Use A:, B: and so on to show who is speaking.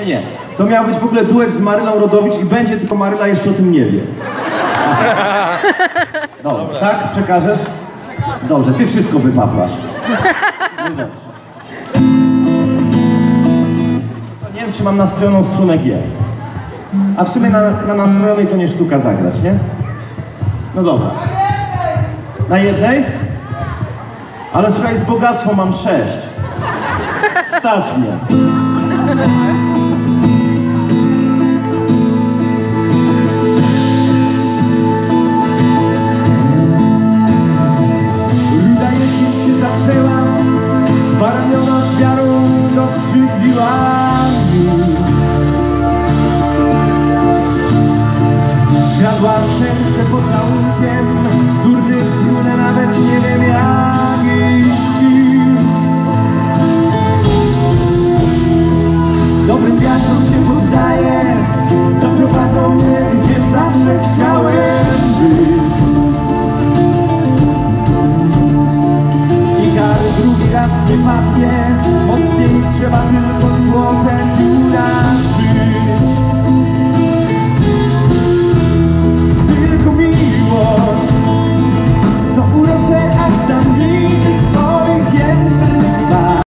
A: czy nie? To miał być w ogóle duet z Marylą Rodowicz i będzie, tylko Maryla jeszcze o tym nie wie. Dobra, tak? Przekażesz? Dobrze, ty wszystko wypaplasz. No dobrze. Co, nie wiem, czy mam nastrojoną strunę G. A w sumie na, na nastrojonej to nie sztuka zagrać, nie? No dobra. Na jednej? Ale słuchaj, z bogactwa mam sześć. Stać mnie. przeznaczyła Para mną z wiarą rozkrzydliła mi Światła syn I kary drugi raz nie padnie, mocniej